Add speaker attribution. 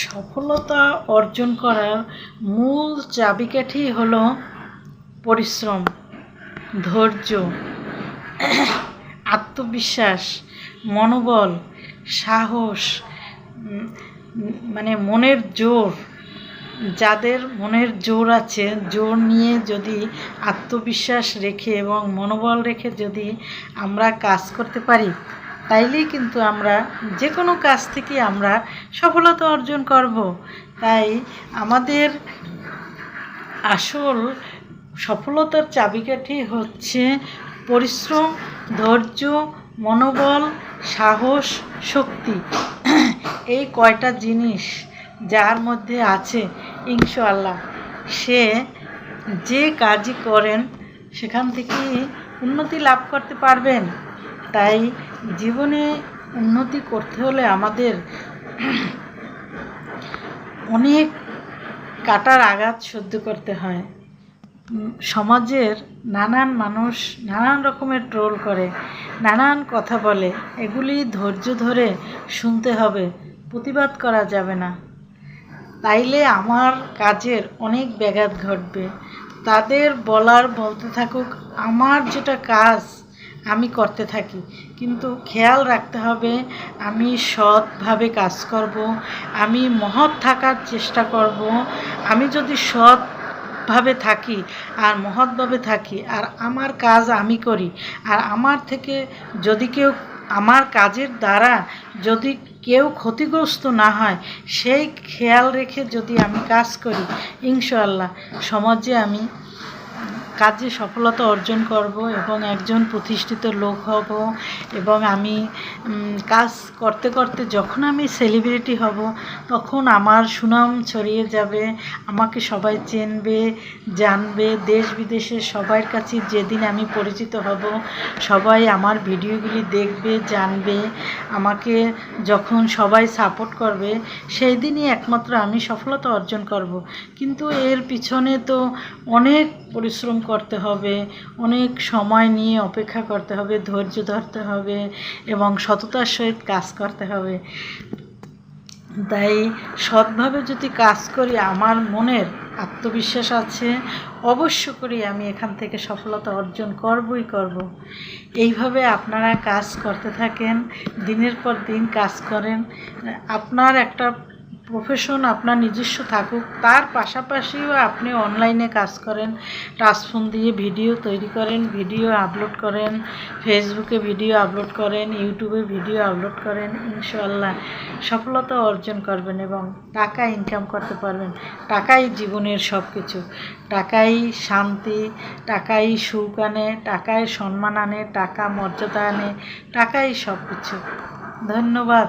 Speaker 1: সফলতা অর্জন করার মূল চাবিকাঠি হলো পরিশ্রম, ধৈর্য, আত্মবিশ্বাস, মনোবল, সাহস মানে মনের জোর। যাদের মনের জোর আছে, জোর নিয়ে যদি আত্মবিশ্বাস রেখে এবং মনোবল রেখে যদি আমরা কাজ করতে পারি তাইলেই কিন্তু আমরা যে কোনো কাজ থেকে আমরা সফলতা অর্জন করব। তাই আমাদের আসল সফলতার চাবিকাঠি হচ্ছে পরিশ্রম, ধৈর্য, মনোবল, সাহস, শক্তি। এই কয়টা জিনিস যার মধ্যে আছে, ইনশাআল্লাহ। সে যে কাজই করেন, সেখান থেকে উন্নতি লাভ করতে পারবেন। তাই জীবনে উন্নতি করতে হলে আমাদের অনেক কাটার আঘাত সহ্য করতে হয়। সমাজের নানান মানুষ নানান রকমের ট্রোল করে, নানান কথা বলে। এগুলি ধৈর্য ধরে শুনতে হবে, প্রতিবাদ করা যাবে না। তাইলে আমার কাজের অনেক ব্যাঘাত ঘটবে। তাদের বলার বলতে থাকুক, আমার যেটা কাজ আমি করতে থাকি। কিন্তু খেয়াল রাখতে হবে, আমি সৎভাবে কাজ করব, আমি মহৎ থাকার চেষ্টা করব, আমি যদি সৎভাবে থাকি আর মহৎভাবে থাকি, আর আমার কাজ আমি করি, আর আমার থেকে যদি কেউ, আমার কাজের দ্বারা যদি কেউ ক্ষতিগ্রস্ত না হয়, সেই খেয়াল রেখে যদি আমি কাজ করি ইনশাল্লাহ সমাজে আমি কাজে সফলতা অর্জন করব এবং একজন প্রতিষ্ঠিত লোক হব এবং আমি কাজ করতে করতে যখন আমি সেলিব্রিটি হব, তখন আমার সুনাম ছড়িয়ে যাবে, আমাকে সবাই চিনবে, জানবে, দেশ বিদেশে সবার কাছে যেদিন আমি পরিচিত হব, সবাই আমার ভিডিওগুলি দেখবে, জানবে, আমাকে যখন সবাই সাপোর্ট করবে, সেই দিনই একমাত্র আমি সফলতা অর্জন করব। কিন্তু এর পিছনে তো অনেক পরিশ্রম করতে হবে, অনেক সময় নিয়ে অপেক্ষা করতে হবে, ধৈর্য ধরতে হবে এবং সততার সহিত কাজ করতে হবে। তাই সৎভাবে যদি কাজ করি, আমার মনের আত্মবিশ্বাস আছে, অবশ্য করি আমি এখান থেকে সফলতা অর্জন করবই করব। এইভাবে আপনারা কাজ করতে থাকেন, দিনের পর দিন কাজ করেন। আপনার একটা প্রফেশন আপনার নিজস্ব থাকুক, তার পাশাপাশিও আপনি অনলাইনে কাজ করেন টাচফোন দিয়ে ভিডিও তৈরি করেন ভিডিও আপলোড করেন ফেসবুকে ভিডিও আপলোড করেন ইউটিউবে ভিডিও আপলোড করেন ইনশাল্লাহ সফলতা অর্জন করবেন এবং টাকা ইনকাম করতে পারবেন। টাকাই জীবনের সব কিছু টাকাই শান্তি, টাকাই সুখ আনে টাকায় সম্মান আনে, টাকা মর্যাদা আনে, টাকাই সব কিছু ধন্যবাদ।